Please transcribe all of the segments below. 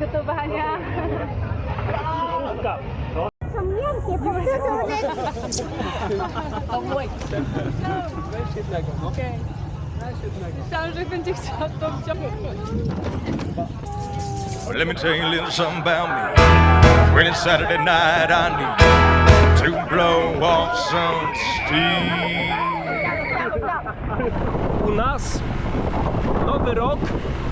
przygotowania. Są miękkie, powtórzone. Myślałam, że będzie chciał to wziąć. Well, let me tell you a little something about me. When it's Saturday night, I need to blow off some steam. U nas nowy rok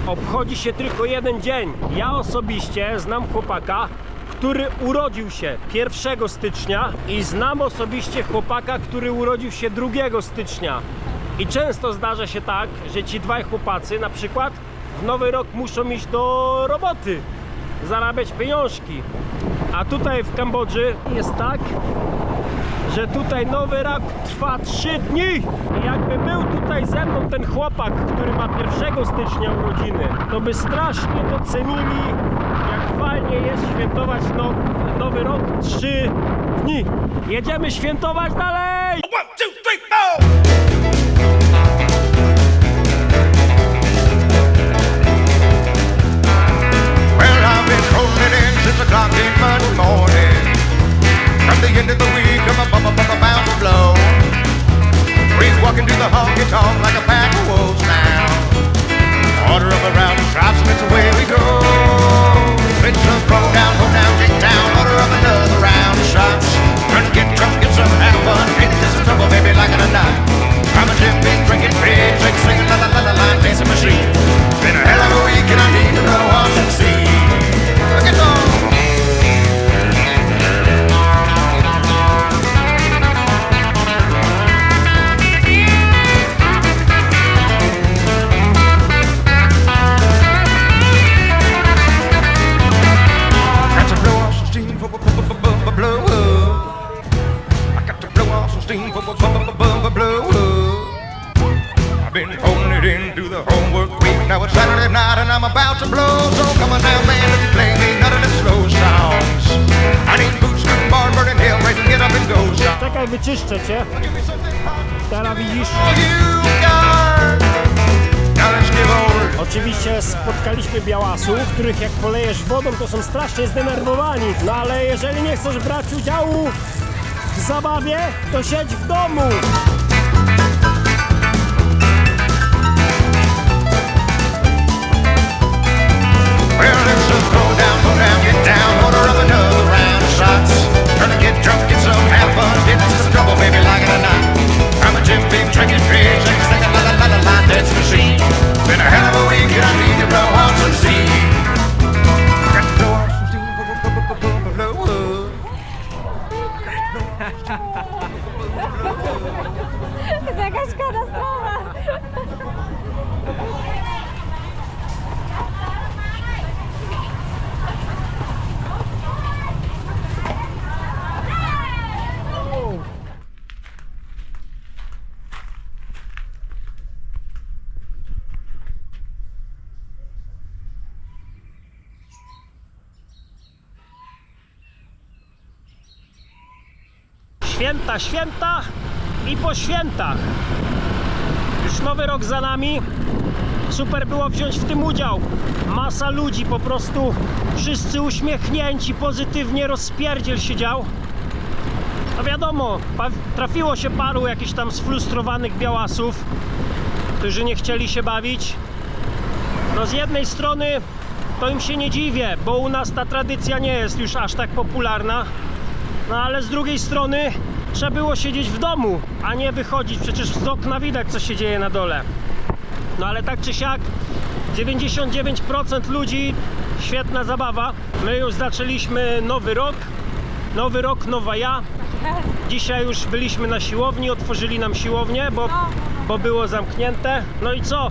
obchodzi się tylko jeden dzień. Ja osobiście znam chłopaka, który urodził się 1 stycznia i znam osobiście chłopaka, który urodził się 2 stycznia. I często zdarza się tak, że ci dwaj chłopacy na przykład w nowy rok muszą iść do roboty, zarabiać pieniążki. A tutaj w Kambodży jest tak, że tutaj nowy rok trwa 3 dni. I jakby był tutaj ze mną ten chłopak, który ma 1 stycznia urodziny, to by strasznie docenili, jak fajnie jest świętować no, nowy rok 3 dni. Jedziemy świętować dalej! One, two, three, four. Well, I've been rolling in since o'clock in Monday morning. From the end of the week, I'm a bumper, bumper bound to blow. Breeze walking to the honky tonk like a pack of wolves now. Order up around the shops and it's away we go. Switch up, roll down, roll down, get down. Order up another round of shots. Run, get Oczywiście spotkaliśmy białasów, których jak polejesz wodą, to są strasznie zdenerwowani. No ale jeżeli nie chcesz brać udziału w zabawie, to siedź w domu. Drunk, get some, have fun, get some trouble, baby, like it or not. I'm a drinking, I need to blow off some steam. Got to blow off some steam, blow. Święta, święta i po świętach. Już nowy rok za nami. Super było wziąć w tym udział. Masa ludzi, po prostu wszyscy uśmiechnięci, pozytywnie rozpierdziel się dział. No wiadomo, trafiło się paru jakichś tam sfrustrowanych białasów, którzy nie chcieli się bawić. No z jednej strony to im się nie dziwię, bo u nas ta tradycja nie jest już aż tak popularna. No ale z drugiej strony trzeba było siedzieć w domu, a nie wychodzić. Przecież z okna widać, co się dzieje na dole. No ale tak czy siak, 99% ludzi, świetna zabawa. My już zaczęliśmy nowy rok. Nowy rok, nowa ja. Dzisiaj już byliśmy na siłowni, otworzyli nam siłownię, bo, bo było zamknięte. No i co?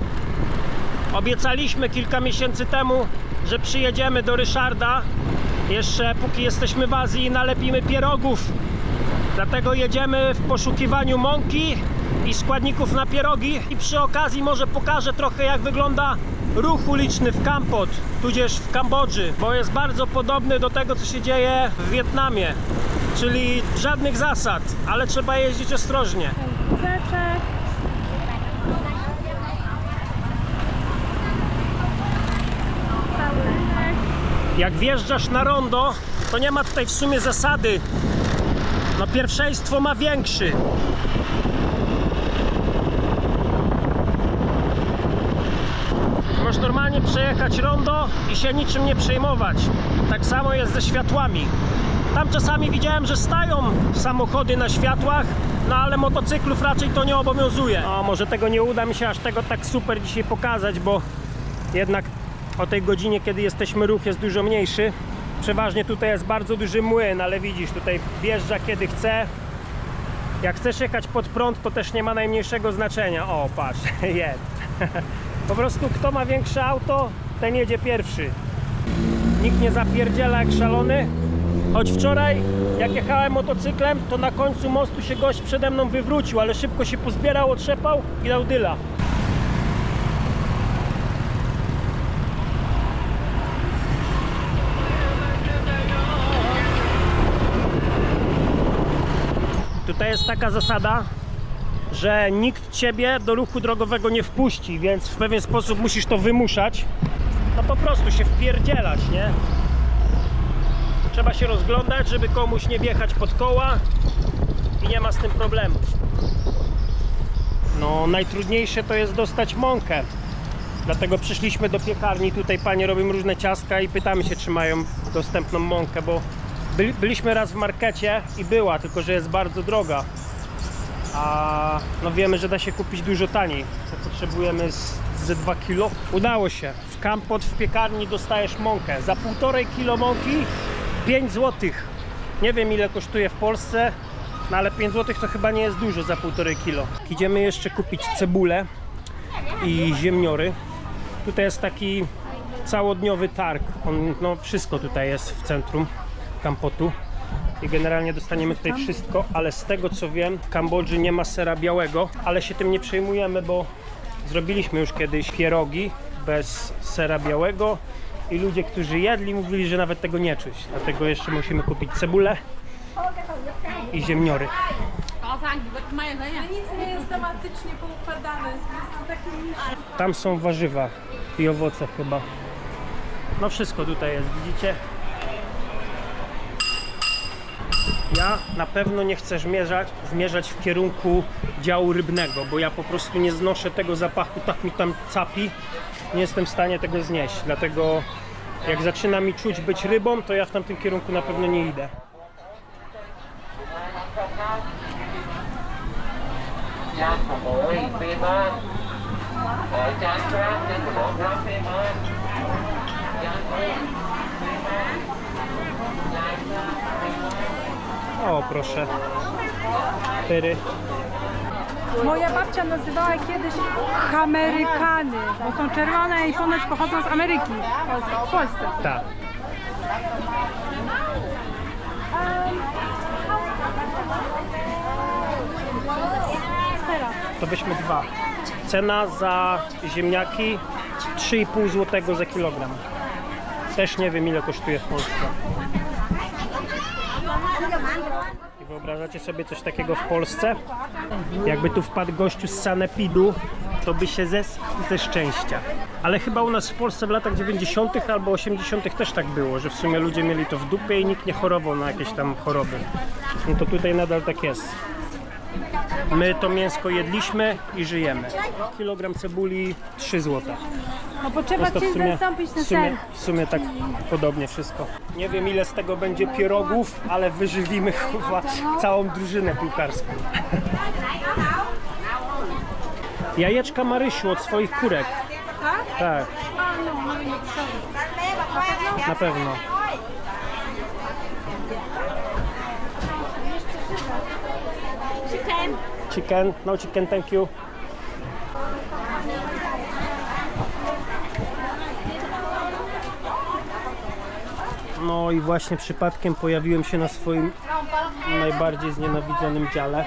Obiecaliśmy kilka miesięcy temu, że przyjedziemy do Ryszarda. Jeszcze póki jesteśmy w Azji nalepimy pierogów. Dlatego jedziemy w poszukiwaniu mąki i składników na pierogi i przy okazji może pokażę trochę jak wygląda ruch uliczny w Kampot, tudzież w Kambodży, bo jest bardzo podobny do tego co się dzieje w Wietnamie. Czyli żadnych zasad, ale trzeba jeździć ostrożnie. Jak wjeżdżasz na rondo, to nie ma tutaj w sumie zasady. No pierwszeństwo ma większy. Możesz normalnie przejechać rondo i się niczym nie przejmować. Tak samo jest ze światłami. Tam czasami widziałem, że stają samochody na światłach, no ale motocyklów raczej to nie obowiązuje. O, może tego nie uda mi się aż tego tak super dzisiaj pokazać, bo jednak o tej godzinie, kiedy jesteśmy, ruch jest dużo mniejszy. Przeważnie tutaj jest bardzo duży młyn, ale widzisz, tutaj wjeżdża kiedy chce. Jak chcesz jechać pod prąd, to też nie ma najmniejszego znaczenia. O, patrz, jest. Po prostu kto ma większe auto, ten jedzie pierwszy. Nikt nie zapierdziela jak szalony. Choć wczoraj, jak jechałem motocyklem, to na końcu mostu się gość przede mną wywrócił, ale szybko się pozbierał, otrzepał i dał dyla. Jest taka zasada, że nikt ciebie do ruchu drogowego nie wpuści, więc w pewien sposób musisz to wymuszać. No po prostu się wpierdzielać, nie? Trzeba się rozglądać, żeby komuś nie wjechać pod koła i nie ma z tym problemu. No najtrudniejsze to jest dostać mąkę. Dlatego przyszliśmy do piekarni, tutaj panie robią różne ciastka i pytamy się, czy mają dostępną mąkę, bo byli, byliśmy raz w markecie i była, tylko że jest bardzo droga. A no wiemy, że da się kupić dużo taniej. Potrzebujemy z, ze 2 kilo. Udało się. W Kampot w piekarni dostajesz mąkę. Za 1,5 kilo mąki 5 zł. Nie wiem ile kosztuje w Polsce, no ale 5 zł to chyba nie jest dużo za 1,5 kilo. Idziemy jeszcze kupić cebulę i ziemniory. Tutaj jest taki całodniowy targ. On, no wszystko tutaj jest w centrum Kampotu i generalnie dostaniemy tutaj wszystko, ale z tego co wiem w Kambodży nie ma sera białego, ale się tym nie przejmujemy, bo zrobiliśmy już kiedyś pierogi bez sera białego i ludzie, którzy jedli mówili, że nawet tego nie czuć, dlatego jeszcze musimy kupić cebulę i ziemniory. Nic nie jest tematycznie poukładane, jest po prostu taki Tam są warzywa i owoce chyba. No wszystko tutaj jest, widzicie? Ja na pewno nie chcę zmierzać, zmierzać w kierunku działu rybnego, bo ja po prostu nie znoszę tego zapachu, tak mi tam capi. Nie jestem w stanie tego znieść, dlatego jak zaczyna mi czuć być rybą, to ja w tamtym kierunku na pewno nie idę. O, proszę. Pyry. Moja babcia nazywała kiedyś Amerykany, bo są czerwone i ponoć pochodzą z Ameryki, w Polsce. Tak. To weźmy dwa. Cena za ziemniaki 3,5 zł za kilogram. Też nie wiem ile kosztuje w Polsce. I wyobrażacie sobie coś takiego w Polsce? Jakby tu wpadł gościu z Sanepidu, to by się zes ze szczęścia. Ale chyba u nas w Polsce w latach 90. albo 80. też tak było, że w sumie ludzie mieli to w dupie i nikt nie chorował na jakieś tam choroby. No to tutaj nadal tak jest. My to mięsko jedliśmy i żyjemy. Kilogram cebuli 3 zł. No bo trzeba to czymś zastąpić w sumie, w sumie tak podobnie wszystko. Nie wiem ile z tego będzie pierogów, ale wyżywimy chyba całą drużynę piłkarską. Jajeczka Marysiu od swoich kurek. Tak? Tak, no, no, sorry. na pewno. Chicken. No chicken, thank you. No i właśnie przypadkiem pojawiłem się na swoim najbardziej znienawidzonym dziale.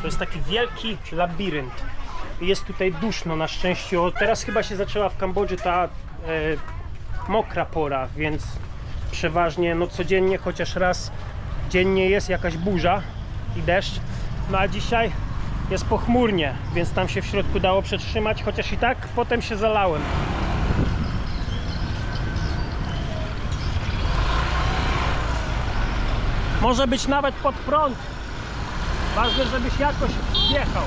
To jest taki wielki labirynt. Jest tutaj duszno na szczęście. O, Teraz chyba się zaczęła w Kambodży ta e, mokra pora, więc przeważnie no codziennie chociaż raz dziennie jest jakaś burza i deszcz. No a dzisiaj jest pochmurnie, więc tam się w środku dało przetrzymać, chociaż i tak potem się zalałem. Może być nawet pod prąd. Ważne, żebyś jakoś wjechał.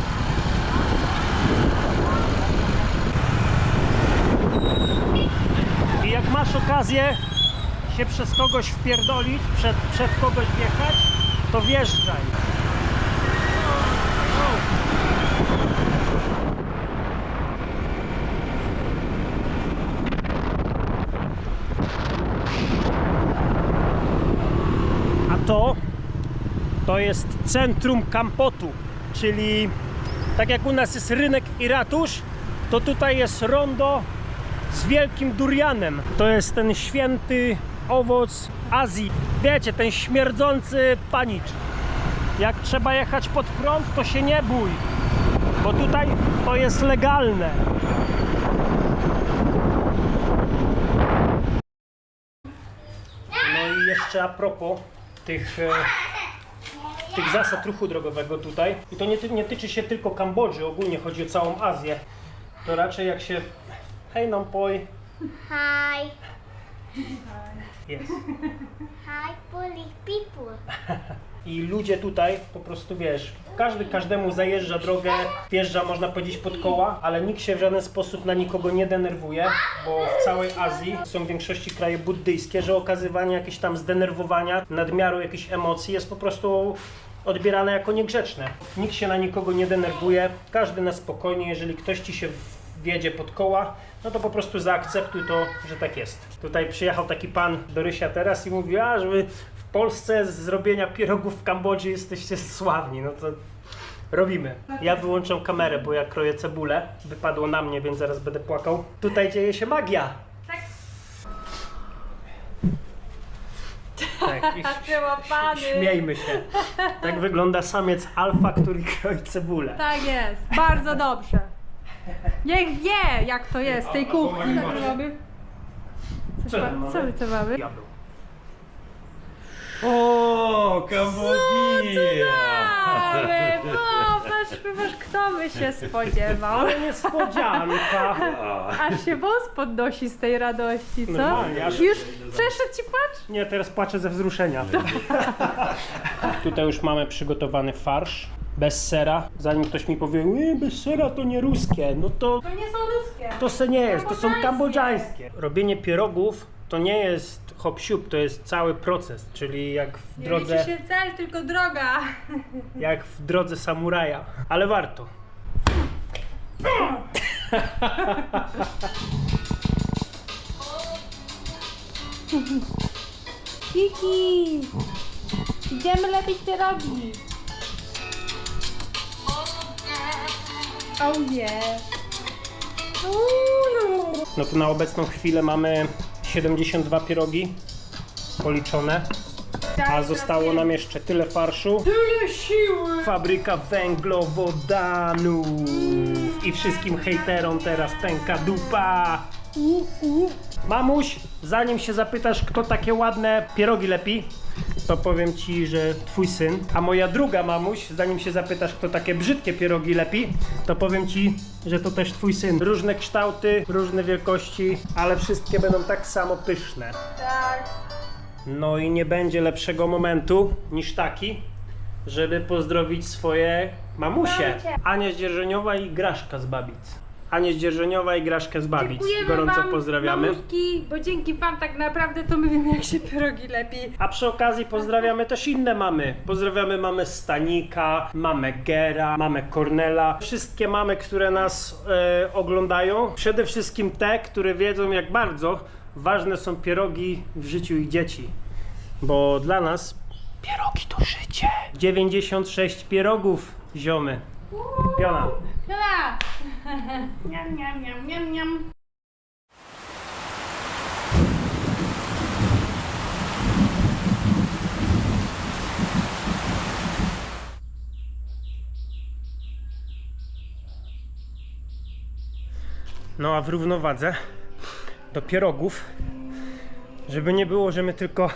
I jak masz okazję się przez kogoś wpierdolić, przed, przed kogoś wjechać, to wjeżdżaj. A to to jest centrum Kampotu, czyli tak jak u nas jest rynek i ratusz, to tutaj jest rondo z wielkim durianem. To jest ten święty owoc Azji. Wiecie, ten śmierdzący panicz. Jak trzeba jechać pod prąd, to się nie bój, bo tutaj to jest legalne. No i jeszcze a propos tych, e, tych zasad ruchu drogowego tutaj. I to nie, nie tyczy się tylko Kambodży, ogólnie chodzi o całą Azję. To raczej jak się... Hej Nompoj. Hi. Jest. Hi, police people. I ludzie tutaj po prostu wiesz, każdy każdemu zajeżdża drogę, wjeżdża można powiedzieć pod koła, ale nikt się w żaden sposób na nikogo nie denerwuje, bo w całej Azji są w większości kraje buddyjskie, że okazywanie jakiegoś tam zdenerwowania, nadmiaru jakichś emocji jest po prostu odbierane jako niegrzeczne. Nikt się na nikogo nie denerwuje, każdy na spokojnie, jeżeli ktoś ci się wjedzie pod koła, no to po prostu zaakceptuj to, że tak jest. Tutaj przyjechał taki pan do Rysia teraz i mówi, a że wy w Polsce z zrobienia pierogów w Kambodży jesteście sławni, no to robimy. Ja wyłączam kamerę, bo ja kroję cebulę, wypadło na mnie, więc zaraz będę płakał. Tutaj dzieje się magia. Tak, i Wyłapany. śmiejmy się. Tak wygląda samiec alfa, który kroi cebulę. Tak jest, bardzo dobrze. Niech wie, jak to jest tej kuchni. Co tam mamy? Co my tu mamy? Diabeł. O, Kambodża! Ale popatrz, popatrz, kto by się spodziewał. Ale niespodzianka. Aż się wąs podnosi z tej radości, co? Normalnie, aż- Już przeszedł ci płacz? Nie, teraz płaczę ze wzruszenia. Tutaj już mamy przygotowany farsz. Bez sera. Zanim ktoś mi powie, nie, bez sera to nie ruskie, no to To nie są ruskie. to se nie jest, to są kambodżańskie. Robienie pierogów to nie jest hop siup, to jest cały proces, czyli jak w Nie drodze, liczy się cel, tylko droga. jak w drodze samuraja, ale warto. Kiki. Idziemy lepić pierogi. Oh yeah. No to na obecną chwilę mamy 72 pierogi policzone, a zostało nam jeszcze tyle farszu. Tyle siły. Fabryka węglowodanów i wszystkim hejterom teraz pęka dupa. Mamuś, zanim się zapytasz, kto takie ładne pierogi lepi, to powiem ci, że twój syn. A moja druga mamuś, zanim się zapytasz, kto takie brzydkie pierogi lepi, to powiem ci, że to też twój syn. Różne kształty, różne wielkości, ale wszystkie będą tak samo pyszne. Tak. No i nie będzie lepszego momentu niż taki, żeby pozdrowić swoje mamusie. Ania Zdzierżoniowa i Graszka z Babic. Ania Zdzierżoniowa i Graszkę z Babic. Dziękujemy Gorąco wam, pozdrawiamy. Mamuśki, bo dzięki wam tak naprawdę to my wiemy jak się pierogi lepi. A przy okazji pozdrawiamy też inne mamy. Pozdrawiamy mamy Stanika, mamę Gera, mamę Kornela. Wszystkie mamy, które nas e, oglądają. Przede wszystkim te, które wiedzą jak bardzo ważne są pierogi w życiu ich dzieci. Bo dla nas pierogi to życie. 96 pierogów, ziomy. Piona. Dobra. Niam, niam, niam. No a w równowadze do pierogów, żeby nie było, że my tylko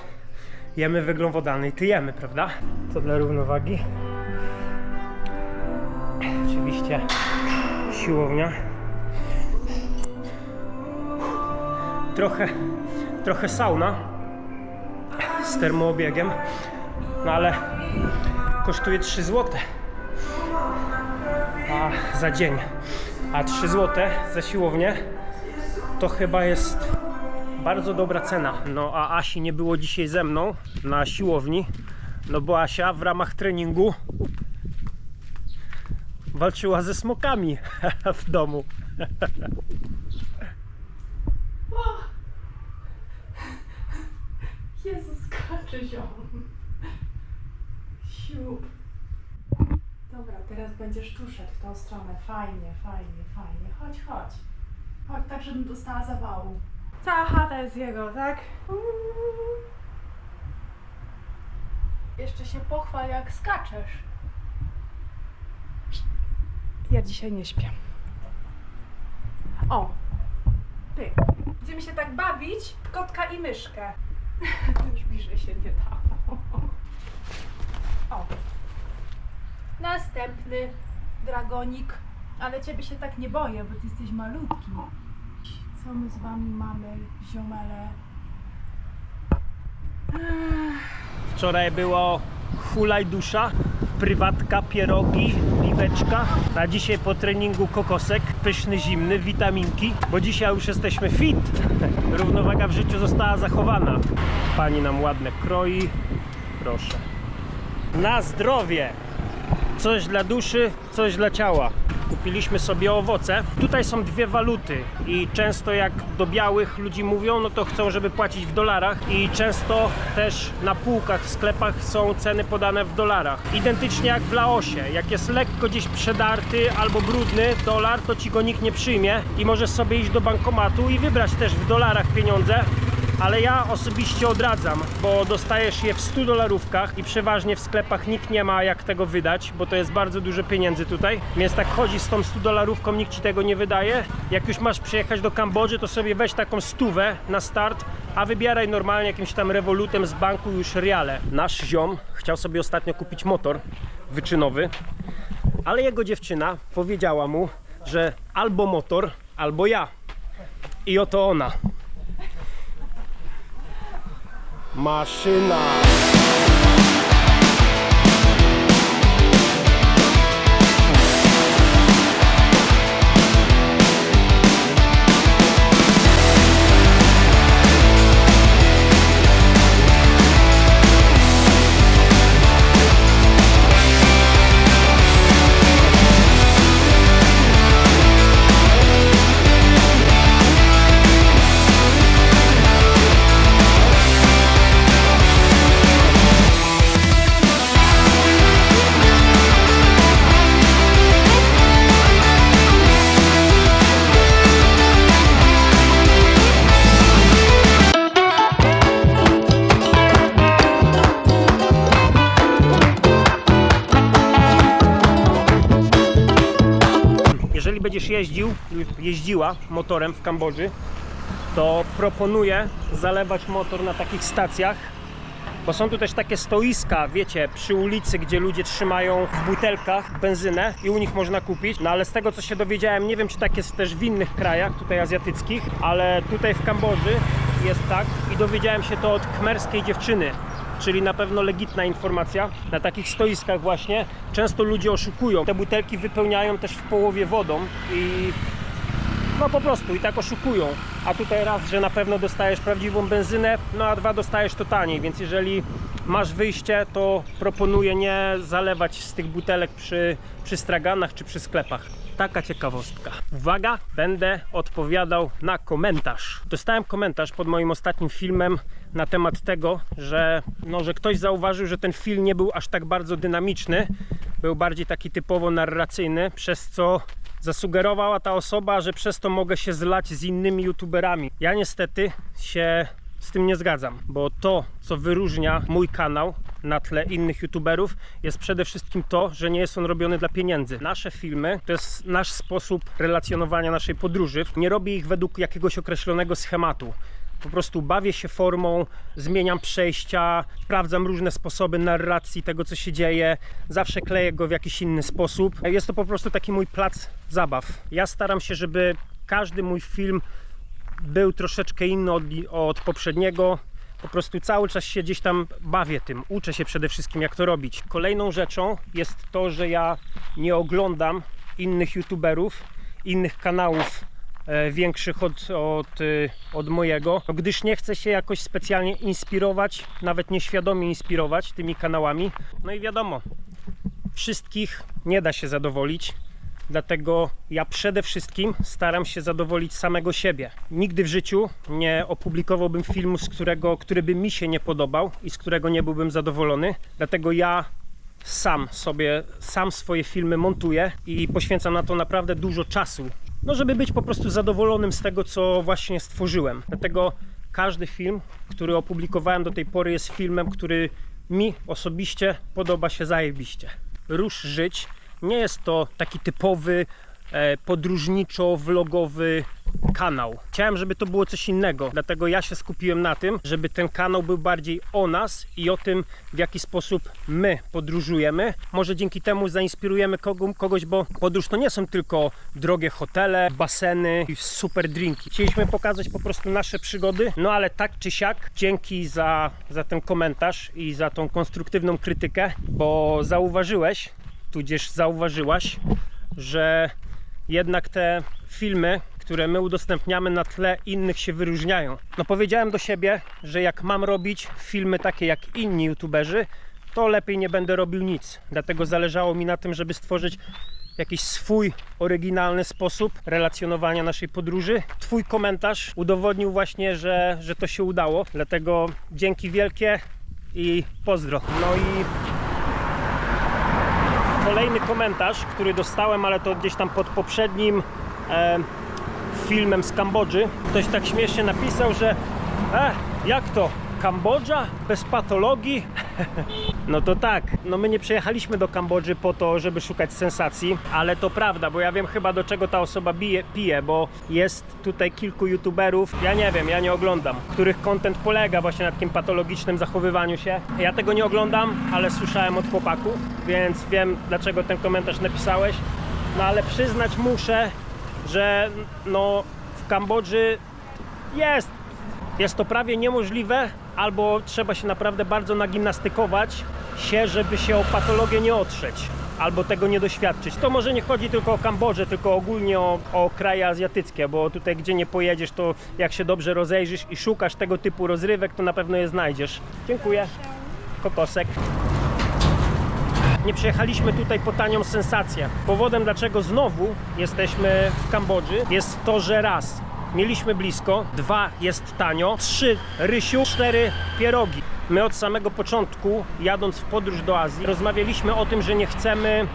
jemy węglowodany i tyjemy, prawda? To dla równowagi. Oczywiście siłownia. Trochę, trochę sauna z termoobiegiem, no ale kosztuje 3 zł a za dzień. A 3 zł za siłownię to chyba jest bardzo dobra cena. No a Asi nie było dzisiaj ze mną na siłowni, no bo Asia w ramach treningu walczyła ze smokami w domu. Jezus, skacze ziom. Siup. Dobra, teraz będziesz tu szedł w tą stronę. Fajnie, fajnie, fajnie. Chodź, chodź. Chodź, tak żebym dostała zawału. Cała chata jest jego, tak? Jeszcze się pochwal, jak skaczesz. Ja dzisiaj nie śpię. O, ty. Będziemy się tak bawić kotka i myszkę. Już bliżej się nie dało. O. Następny dragonik. Ale ciebie się tak nie boję, bo ty jesteś malutki. Co my z wami mamy, ziomele? Wczoraj było hulaj dusza, prywatka, pierogi, piweczka, a dzisiaj po treningu kokosek, pyszny, zimny, witaminki, bo dzisiaj już jesteśmy fit. Równowaga w życiu została zachowana. Pani nam ładne kroi, proszę. Na zdrowie! Coś dla duszy, coś dla ciała. Kupiliśmy sobie owoce. Tutaj są dwie waluty i często jak do białych ludzi mówią, no to chcą, żeby płacić w dolarach i często też na półkach w sklepach są ceny podane w dolarach. Identycznie jak w Laosie. Jak jest lekko gdzieś przedarty albo brudny dolar, to ci go nikt nie przyjmie i możesz sobie iść do bankomatu i wybrać też w dolarach pieniądze ale ja osobiście odradzam, bo dostajesz je w 100 dolarówkach i przeważnie w sklepach nikt nie ma jak tego wydać, bo to jest bardzo dużo pieniędzy tutaj. Więc tak chodzi z tą 100 dolarówką, nikt ci tego nie wydaje. Jak już masz przyjechać do Kambodży, to sobie weź taką stówę na start, a wybieraj normalnie jakimś tam rewolutem z banku już riale. Nasz ziom chciał sobie ostatnio kupić motor wyczynowy, ale jego dziewczyna powiedziała mu, że albo motor, albo ja. I oto ona. Maszyna. Jeździł, jeździła motorem w Kambodży, to proponuję zalewać motor na takich stacjach, bo są tu też takie stoiska, wiecie, przy ulicy, gdzie ludzie trzymają w butelkach benzynę i u nich można kupić. No ale z tego co się dowiedziałem, nie wiem czy tak jest też w innych krajach, tutaj azjatyckich, ale tutaj w Kambodży jest tak i dowiedziałem się to od khmerskiej dziewczyny. Czyli na pewno legitna informacja. Na takich stoiskach właśnie często ludzie oszukują. Te butelki wypełniają też w połowie wodą i no po prostu i tak oszukują. A tutaj raz, że na pewno dostajesz prawdziwą benzynę, no a dwa dostajesz to taniej, więc jeżeli masz wyjście, to proponuję nie zalewać z tych butelek przy, przy straganach czy przy sklepach. Taka ciekawostka. Uwaga, będę odpowiadał na komentarz. Dostałem komentarz pod moim ostatnim filmem na temat tego, że, no, że ktoś zauważył, że ten film nie był aż tak bardzo dynamiczny, był bardziej taki typowo narracyjny, przez co zasugerowała ta osoba, że przez to mogę się zlać z innymi youtuberami. Ja niestety się z tym nie zgadzam, bo to, co wyróżnia mój kanał na tle innych youtuberów, jest przede wszystkim to, że nie jest on robiony dla pieniędzy. Nasze filmy to jest nasz sposób relacjonowania naszej podróży. Nie robię ich według jakiegoś określonego schematu. Po prostu bawię się formą, zmieniam przejścia, sprawdzam różne sposoby narracji tego, co się dzieje. Zawsze kleję go w jakiś inny sposób. Jest to po prostu taki mój plac zabaw. Ja staram się, żeby każdy mój film był troszeczkę inny od, od poprzedniego. Po prostu cały czas się gdzieś tam bawię tym, uczę się przede wszystkim jak to robić. Kolejną rzeczą jest to, że ja nie oglądam innych youtuberów, innych kanałów e, większych od, od, y, od mojego, gdyż nie chcę się jakoś specjalnie inspirować, nawet nieświadomie inspirować tymi kanałami. No i wiadomo, wszystkich nie da się zadowolić. Dlatego ja przede wszystkim staram się zadowolić samego siebie. Nigdy w życiu nie opublikowałbym filmu, z którego, który by mi się nie podobał i z którego nie byłbym zadowolony. Dlatego ja sam sobie, sam swoje filmy montuję i poświęcam na to naprawdę dużo czasu. No, żeby być po prostu zadowolonym z tego, co właśnie stworzyłem. Dlatego każdy film, który opublikowałem do tej pory, jest filmem, który mi osobiście podoba się zajebiście. Rusz Żyć nie jest to taki typowy e, podróżniczo-vlogowy kanał. Chciałem, żeby to było coś innego, dlatego ja się skupiłem na tym, żeby ten kanał był bardziej o nas i o tym, w jaki sposób my podróżujemy. Może dzięki temu zainspirujemy kogo, kogoś, bo podróż to nie są tylko drogie hotele, baseny i super drinki. Chcieliśmy pokazać po prostu nasze przygody, no ale tak czy siak, dzięki za, za ten komentarz i za tą konstruktywną krytykę, bo zauważyłeś, tudzież zauważyłaś, że jednak te filmy, które my udostępniamy na tle innych się wyróżniają. No powiedziałem do siebie, że jak mam robić filmy takie jak inni youtuberzy, to lepiej nie będę robił nic. Dlatego zależało mi na tym, żeby stworzyć jakiś swój oryginalny sposób relacjonowania naszej podróży. Twój komentarz udowodnił właśnie, że, że to się udało. Dlatego dzięki wielkie i pozdro. No i kolejny komentarz, który dostałem, ale to gdzieś tam pod poprzednim e, filmem z Kambodży. Ktoś tak śmiesznie napisał, że e, jak to? Kambodża? Bez patologii? No to tak, no my nie przyjechaliśmy do Kambodży po to, żeby szukać sensacji, ale to prawda, bo ja wiem chyba do czego ta osoba bije, pije, bo jest tutaj kilku youtuberów, ja nie wiem, ja nie oglądam, których content polega właśnie na takim patologicznym zachowywaniu się. Ja tego nie oglądam, ale słyszałem od chłopaków, więc wiem dlaczego ten komentarz napisałeś. No ale przyznać muszę, że no w Kambodży jest jest to prawie niemożliwe, albo trzeba się naprawdę bardzo nagimnastykować się, żeby się o patologię nie otrzeć, albo tego nie doświadczyć. To może nie chodzi tylko o Kambodżę, tylko ogólnie o, o kraje azjatyckie, bo tutaj gdzie nie pojedziesz, to jak się dobrze rozejrzysz i szukasz tego typu rozrywek, to na pewno je znajdziesz. Dziękuję. Kokosek. Nie przyjechaliśmy tutaj po tanią sensację. Powodem, dlaczego znowu jesteśmy w Kambodży, jest to, że raz, mieliśmy blisko, dwa, jest tanio, trzy, rysiu, cztery, pierogi. My od samego początku, jadąc w podróż do Azji, rozmawialiśmy o tym, że nie chcemy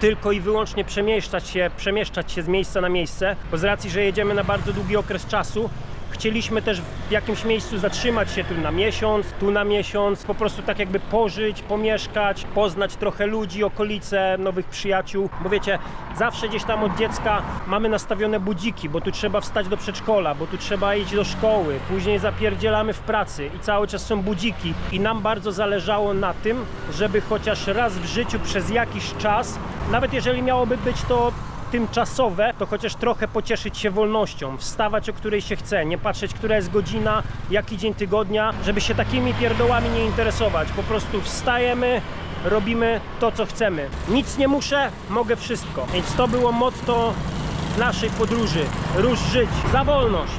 tylko i wyłącznie przemieszczać się, przemieszczać się z miejsca na miejsce, bo z racji, że jedziemy na bardzo długi okres czasu, chcieliśmy też w jakimś miejscu zatrzymać się tu na miesiąc, tu na miesiąc, po prostu tak jakby pożyć, pomieszkać, poznać trochę ludzi, okolice, nowych przyjaciół, bo wiecie, zawsze gdzieś tam od dziecka mamy nastawione budziki, bo tu trzeba wstać do przedszkola, bo tu trzeba iść do szkoły, później zapierdzielamy w pracy i cały czas są budziki. I nam bardzo zależało na tym, żeby chociaż raz w życiu przez jakiś czas, nawet jeżeli miałoby być to tymczasowe, to chociaż trochę pocieszyć się wolnością, wstawać o której się chce, nie patrzeć, która jest godzina, jaki dzień tygodnia, żeby się takimi pierdołami nie interesować. Po prostu wstajemy, robimy to, co chcemy. Nic nie muszę, mogę wszystko. Więc to było motto naszej podróży. Rusz żyć, za wolność.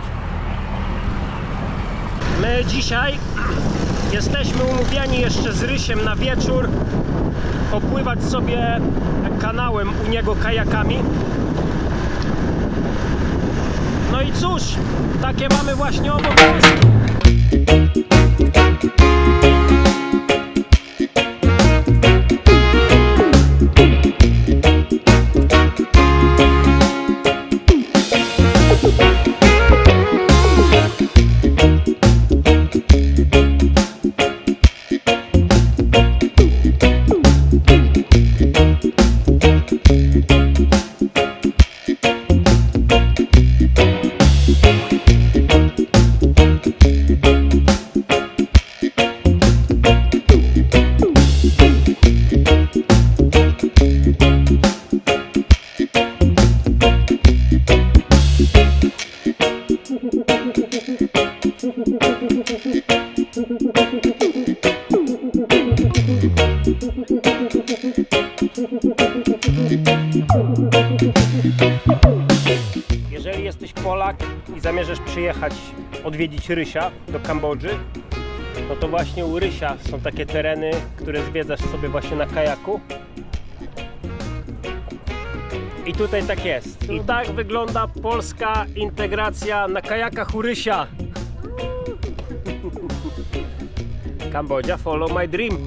My dzisiaj jesteśmy umówieni jeszcze z Rysiem na wieczór popływać sobie kanałem u niego kajakami. No i cóż, takie mamy właśnie obowiązki. Przyjechać odwiedzić Rysia do Kambodży, no to właśnie u Rysia są takie tereny, które zwiedzasz sobie właśnie na kajaku. I tutaj tak jest. I tak wygląda polska integracja na kajakach u Rysia. Cambodia, follow my dream.